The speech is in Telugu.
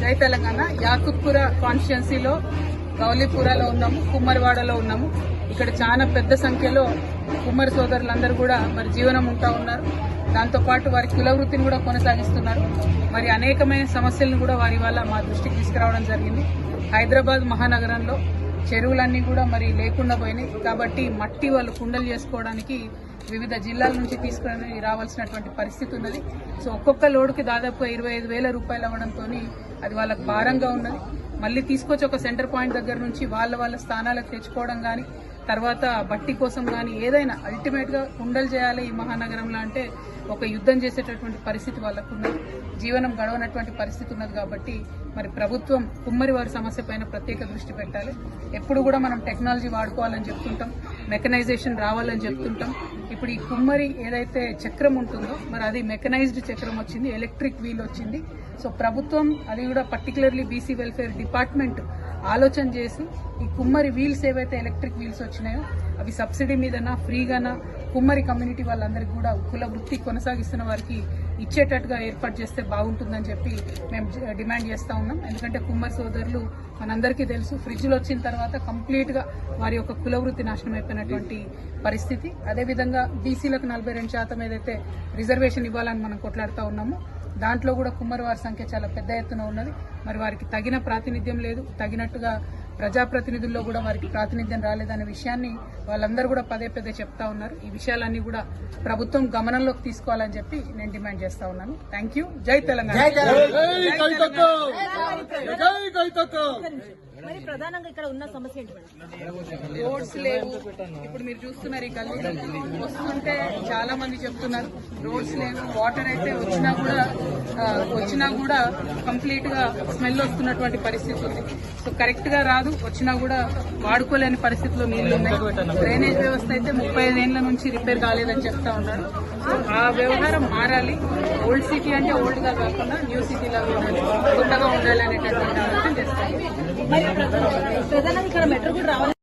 జై తెలంగాణ. యాకుత్పుర కాన్స్టిట్యున్సీలో గౌలీపురాలో ఉన్నాము కుమ్మరివాడలో ఉన్నాము. ఇక్కడ చాలా పెద్ద సంఖ్యలో కుమ్మరి సోదరులందరూ కూడా మరి జీవనం ఉంటా ఉన్నారు. దాంతోపాటు వారి కుల వృత్తిని కూడా కొనసాగిస్తున్నారు. మరి అనేకమైన సమస్యలను కూడా వారి వల్ల మా దృష్టికి తీసుకురావడం జరిగింది. హైదరాబాద్ మహానగరంలో చెరువులన్నీ కూడా మరి లేకుండా పోయినాయి. కాబట్టి మట్టి వాళ్ళు కుండలు చేసుకోవడానికి వివిధ జిల్లాల నుంచి తీసుకుని రావాల్సినటువంటి పరిస్థితి ఉన్నది. సో ఒక్కొక్క లోడ్కి దాదాపు ఇరవై ఐదు వేల రూపాయలు అవ్వడంతో అది వాళ్ళకు భారంగా ఉన్నది. మళ్ళీ తీసుకొచ్చి ఒక సెంటర్ పాయింట్ దగ్గర నుంచి వాళ్ళ వాళ్ళ స్థానాలకు తెచ్చుకోవడం కానీ తర్వాత బట్టి కోసం కానీ ఏదైనా అల్టిమేట్గా కుండలు చేయాలి ఈ మహానగరంలో అంటే ఒక యుద్ధం చేసేటటువంటి పరిస్థితి వాళ్ళకు జీవనం గడవనటువంటి పరిస్థితి ఉన్నది కాబట్టి మరి ప్రభుత్వం కుమ్మరి వారి సమస్య పైన ప్రత్యేక దృష్టి పెట్టాలి. ఎప్పుడు కూడా మనం టెక్నాలజీ వాడుకోవాలని చెప్తుంటాం మెకనైజేషన్ రావాలని చెప్తుంటాం. ఇప్పుడు ఈ కుమ్మరి ఏదైతే చక్రం ఉంటుందో మరి అది మెకనైజ్డ్ చక్రం వచ్చింది ఎలక్ట్రిక్ వీల్ వచ్చింది. సో ప్రభుత్వం అది కూడా పర్టికులర్లీ బీసీ వెల్ఫేర్ డిపార్ట్మెంట్ ఆలోచన చేసి ఈ కుమ్మరి వీల్స్ ఏవైతే ఎలక్ట్రిక్ వీల్స్ వచ్చినాయో అవి సబ్సిడీ మీదనా ఫ్రీగానా కుమ్మరి కమ్యూనిటీ వాళ్ళందరికీ కూడా కుల వృత్తి కొనసాగిస్తున్న వారికి ఇచ్చేటట్టుగా ఏర్పాటు చేస్తే బాగుంటుందని చెప్పి మేము డిమాండ్ చేస్తూ ఉన్నాం. ఎందుకంటే కుమ్మరి సోదరులు మనందరికీ తెలుసు ఫ్రిడ్జ్లు వచ్చిన తర్వాత కంప్లీట్గా వారి యొక్క కుల వృత్తి నాశనం అయిపోయినటువంటి పరిస్థితి. అదేవిధంగా బీసీలకు నలభై రెండు శాతం ఏదైతే రిజర్వేషన్ ఇవ్వాలని మనం కొట్లాడుతూ ఉన్నాము దాంట్లో కూడా కుమ్మరి వారి సంఖ్య చాలా పెద్ద ఎత్తున ఉన్నది. మరి వారికి తగిన ప్రాతినిధ్యం లేదు. తగినట్టుగా ప్రజాప్రతినిధుల్లో కూడా వారికి ప్రాతినిధ్యం రాలేదనే విషయాన్ని వాళ్ళందరూ కూడా పదే పదే చెప్తా ఉన్నారు. ఈ విషయాలన్నీ కూడా ప్రభుత్వం గమనంలోకి తీసుకోవాలని చెప్పి నేను డిమాండ్ చేస్తా ఉన్నాను. థ్యాంక్ యూ జై తెలంగాణ. మరి ప్రధానంగా ఇక్కడ ఉన్న సమస్య ఏంటి రోడ్స్ లేవు. ఇప్పుడు మీరు చూస్తున్నారు ఈ గల్లీ వస్తుంటే చాలా మంది చెప్తున్నారు రోడ్స్ లేవు వాటర్ అయితే వచ్చినా కూడా వచ్చినా కూడా కంప్లీట్గా స్మెల్ వస్తున్నటువంటి పరిస్థితి ఉంది. సో కరెక్ట్గా రాదు వచ్చినా కూడా వాడుకోలేని పరిస్థితిలో నీళ్ళు ఉన్నాయి. డ్రైనేజ్ వ్యవస్థ అయితే ముప్పై ఐదేళ్ళ నుంచి రిపేర్ కాలేదని చెప్తా ఉన్నారు. సో ఆ వ్యవహారం మారాలి. ఓల్డ్ సిటీ అంటే ఓల్డ్గా కాకుండా న్యూ సిటీ లాగా ఉండాలి. కొత్తగా ఉండాలి అనేటటువంటి మరి ప్రధానంగా ఇక్కడ మెట్రో కూడా రావాలి.